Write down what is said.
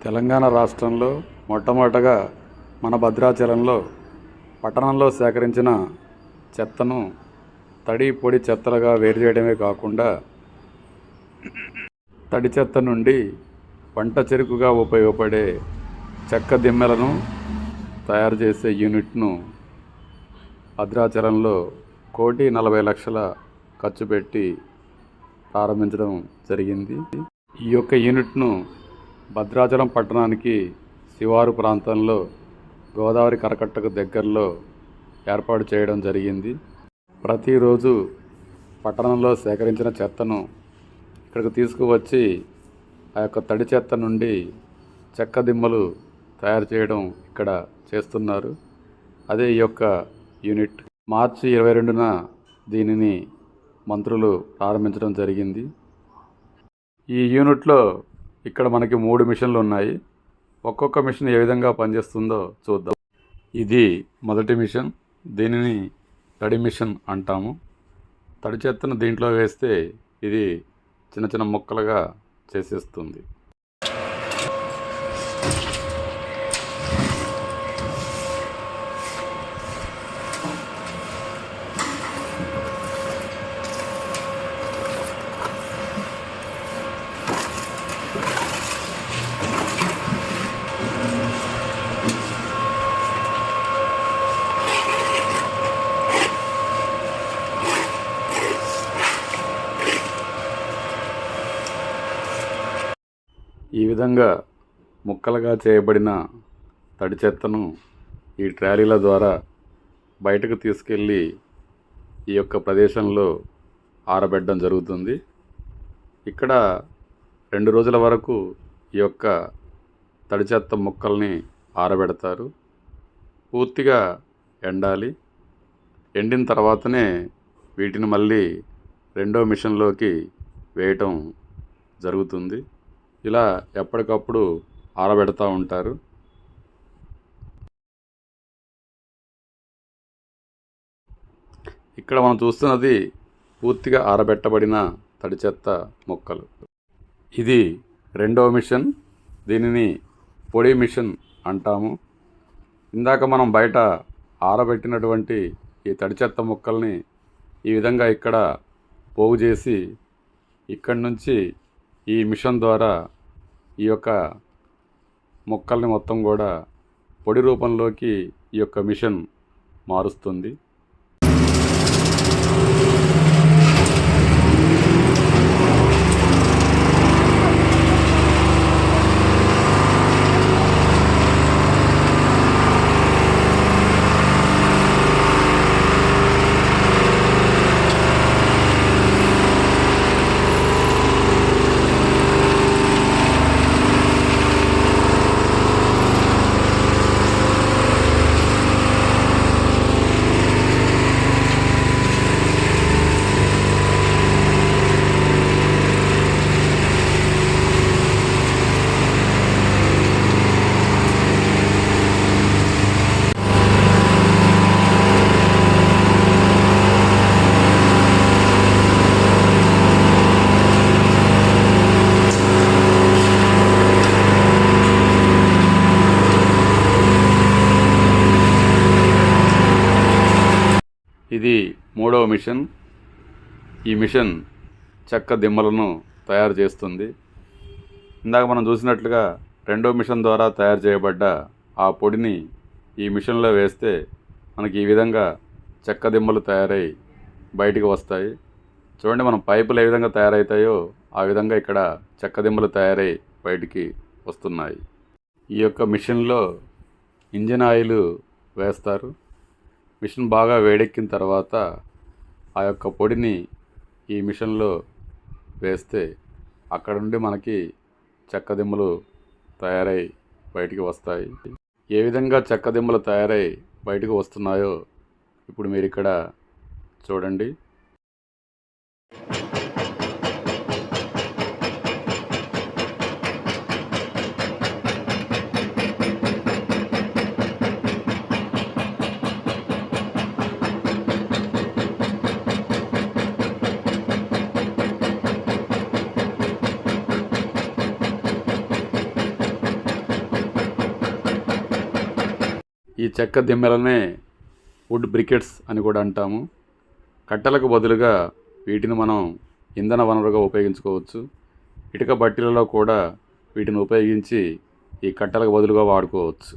తెలంగాణ రాష్ట్రంలో మొట్టమొదటగా మన భద్రాచలంలో పట్టణంలో సేకరించిన చెత్తను తడి పొడి చెత్తలుగా వేరు చేయడమే కాకుండా తడి చెత్త నుండి పంట చెరుకుగా ఉపయోగపడే చెక్క దిమ్మెలను తయారు చేసే యూనిట్ను భద్రాచలంలో కోటి నలభై లక్షల ఖర్చు పెట్టి ప్రారంభించడం జరిగింది. ఈ యొక్క యూనిట్ను భద్రాచలం పట్టణానికి శివారు ప్రాంతంలో గోదావరి కరకట్టకు దగ్గరలో ఏర్పాటు చేయడం జరిగింది. ప్రతిరోజు పట్టణంలో సేకరించిన చెత్తను ఇక్కడికి తీసుకువచ్చి ఆ యొక్క తడి చెత్త నుండి చెక్క దిమ్మలు తయారు చేయడం ఇక్కడ చేస్తున్నారు. అదే ఈ యొక్క యూనిట్. మార్చి ఇరవై రెండున దీనిని మంత్రులు ప్రారంభించడం జరిగింది. ఈ యూనిట్లో ఇక్కడ మనకి మూడు మిషన్లు ఉన్నాయి. ఒక్కొక్క మిషన్ ఏ విధంగా పనిచేస్తుందో చూద్దాం. ఇది మొదటి మిషన్ దీనిని తడి మిషన్ అంటాము. తడి చెత్తను దీంట్లో వేస్తే ఇది చిన్న చిన్న ముక్కలుగా చేసేస్తుంది. ఈ విధంగా ముక్కలుగా చేయబడిన తడి చెత్తను ఈ ట్రాలీల ద్వారా బయటకు తీసుకెళ్ళి ఈ యొక్క ప్రదేశంలో ఆరబెట్టడం జరుగుతుంది. ఇక్కడ రెండు రోజుల వరకు ఈ యొక్క తడి చెత్త ముక్కల్ని ఆరబెడతారు. పూర్తిగా ఎండాలి. ఎండిన తర్వాతనే వీటిని మళ్ళీ రెండో మిషన్లోకి వేయటం జరుగుతుంది. ఇలా ఎప్పటికప్పుడు ఆరబెడతా ఉంటారు. ఇక్కడ మనం చూస్తున్నది పూర్తిగా ఆరబెట్టబడిన తడి చెత్త మొక్కలు. ఇది రెండవ మిషన్ దీనిని పొడి మిషన్ అంటాము. ఇందాక మనం బయట ఆరబెట్టినటువంటి ఈ తడి చెత్త మొక్కల్ని ఈ విధంగా ఇక్కడ పోగు చేసి ఇక్కడి నుంచి ఈ మిషన్ ద్వారా ఈ యొక్క మొక్కల్ని మొత్తం కూడా పొడి రూపంలోకి ఈ యొక్క మిషన్ మారుస్తుంది. ఇది మూడవ మిషన్. ఈ మిషన్ చెక్క దిమ్మలను తయారు చేస్తుంది. ఇందాక మనం చూసినట్లుగా రెండో మిషన్ ద్వారా తయారు చేయబడ్డ ఆ పొడిని ఈ మిషన్లో వేస్తే మనకి ఈ విధంగా చెక్క దిమ్మలు తయారై బయటికి వస్తాయి. చూడండి మనం పైపులు ఏ విధంగా తయారవుతాయో ఆ విధంగా ఇక్కడ చెక్క దిమ్మలు తయారై బయటికి వస్తున్నాయి. ఈ యొక్క మిషన్లో ఇంజిన్ ఆయిల్ వేస్తారు. మిషన్ బాగా వేడెక్కిన తర్వాత ఆ యొక్క పొడిని ఈ మిషన్లో వేస్తే అక్కడ నుండి మనకి చెక్క దిమ్మలు తయారై బయటికి వస్తాయి. ఏ విధంగా చెక్క దిమ్మలు తయారై బయటకు వస్తున్నాయో ఇప్పుడు మీరు ఇక్కడ చూడండి. ఈ చెక్క దిమ్మెలనే వుడ్ బ్రికెట్స్ అని కూడా అంటాము. కట్టెలకు బదులుగా వీటిని మనం ఇంధన వనరుగా ఉపయోగించుకోవచ్చు. ఇటుక బట్టీలలో కూడా వీటిని ఉపయోగించి ఈ కట్టెలకు బదులుగా వాడుకోవచ్చు.